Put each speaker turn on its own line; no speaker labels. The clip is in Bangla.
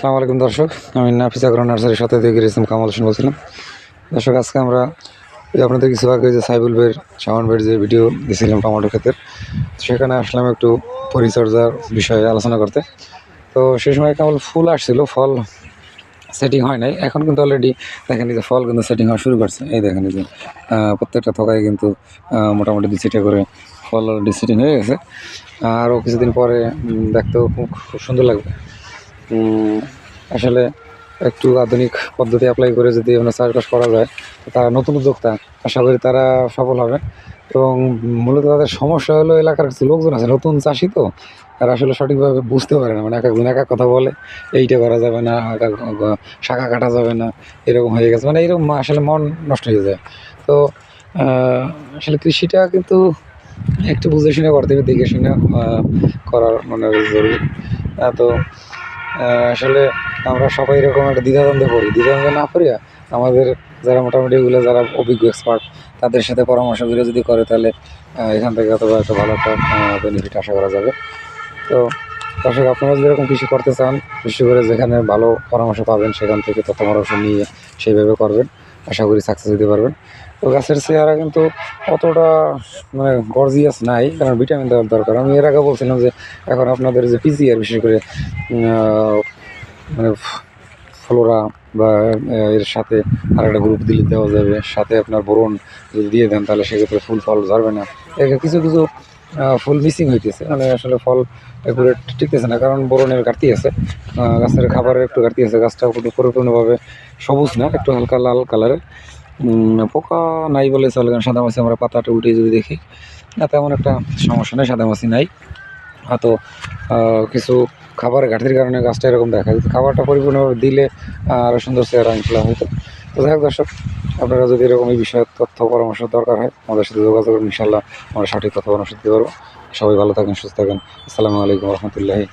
আসসালামু আলাইকুম, দর্শক। আমি নাফিস আগ্রহ নার্সারির সাথে দিয়ে গিয়েছিলাম কামাল হোসেন বলছিলাম। দর্শক, আজকে আমরা আপনাদের কিছু আগে যে সাইবুল বের শাওন বের যে ভিডিও দিয়েছিলাম টমেটো ক্ষেতের, সেখানে আসলাম একটু পরিচর্যার বিষয়ে আলোচনা করতে। তো সেই সময় কেবল ফুল আসছিল, ফল সেটিং হয় নাই। এখন কিন্তু অলরেডি দেখেন যে ফল কিন্তু সেটিং হওয়া শুরু করছে। এই দেখেন যে প্রত্যেকটা থকায় কিন্তু মোটামুটি দু চিটা করে ফল অলরেডি সেটিং হয়ে গেছে। আরও কিছুদিন পরে দেখতেও খুব খুব সুন্দর লাগবে। আসলে একটু আধুনিক পদ্ধতি অ্যাপ্লাই করে যদি আমরা চাষবাস করা যায় তারা নতুন উদ্যোক্তা, আশা করি তারা সফল হবে। এবং মূলত তাদের সমস্যা হলো এলাকার কিছু লোকজন আছে, নতুন চাষি তো, তারা আসলে সঠিকভাবে বুঝতে পারে না। মানে এক একজন এক এক কথা বলে, এইটা করা যাবে না শাখা কাটা যাবে না, এরকম হয়ে গেছে। মানে এরকম আসলে মন নষ্ট হয়ে যায়। তো আসলে কৃষিটা কিন্তু একটু বুঝে শুনে করতে হবে দেখে শুনে করার মানে জরুরি। তো আসলে আমরা সবাই এরকম একটা দ্বিধাদ্বন্দ্বে করি দ্বিধাদ্বন্দ্বে না করিয়া আমাদের যারা মোটামুটি এগুলো যারা অভিজ্ঞ এক্সপার্ট তাদের সাথে পরামর্শ করে যদি করে তাহলে এখান থেকে অথবা একটা ভালো একটা বেনিফিট আশা করা যাবে। তো দর্শক, আপনারা যদি এরকম কৃষি করতে চান, কৃষি করে যেখানে ভালো পরামর্শ পাবেন, সেখান থেকে তথ্য পরামর্শ নিয়ে সেইভাবে করবেন। আশা করি সাকসেস দিতে পারবেন। তো গাছের চেহারা কিন্তু অতটা মানে গর্জিয়াস নাই, কারণ ভিটামিন দেওয়ার দরকার। আমি এর আগে বলছিলাম যে, এখন আপনাদের যে পিজিআর বিশেষ করে মানে ফ্লোরা বা এর সাথে আর একটা গ্রুপ দিলে দেওয়া যাবে। সাথে আপনার বোরন যদি দিয়ে দেন, তাহলে সেক্ষেত্রে ফুল ফল ধরবে না। এর কিছু কিছু ফুল মিসিং হইতেছে। মানে আসলে ফল একুরেট টিকতেছে না, কারণ বোরনের ঘাটতি আছে। গাছের খাবারের একটু ঘাটতি আছে, গাছটা কিন্তু পরিপূর্ণভাবে সবুজ না, একটু হালকা লাল কালারের পোকা নাই বলে চলে, কারণ সাদা মাছি আমরা পাতাটা উঠে যদি দেখি, না, তেমন একটা সমস্যা নেই, সাদা মাছি নাই। হয়তো কিছু খাবারের ঘাটতির কারণে গাছটা এরকম দেখা যায়। খাবারটা পরিপূর্ণভাবে দিলে আরও সুন্দর চেহারা ইনশাল্লাহ হতো তো যাই হোক দর্শক, আপনারা যদি এরকম এই বিষয়ে তথ্য পরামর্শ দরকার হয়, আমাদের সাথে যোগাযোগ করুন ইনশাল্লাহ আমরা সঠিক তথ্য পরামর্শ দিতে পারব। সবাই ভালো থাকেন, সুস্থ থাকেন। আসসালামু আলাইকুম রহমতুল্লাহি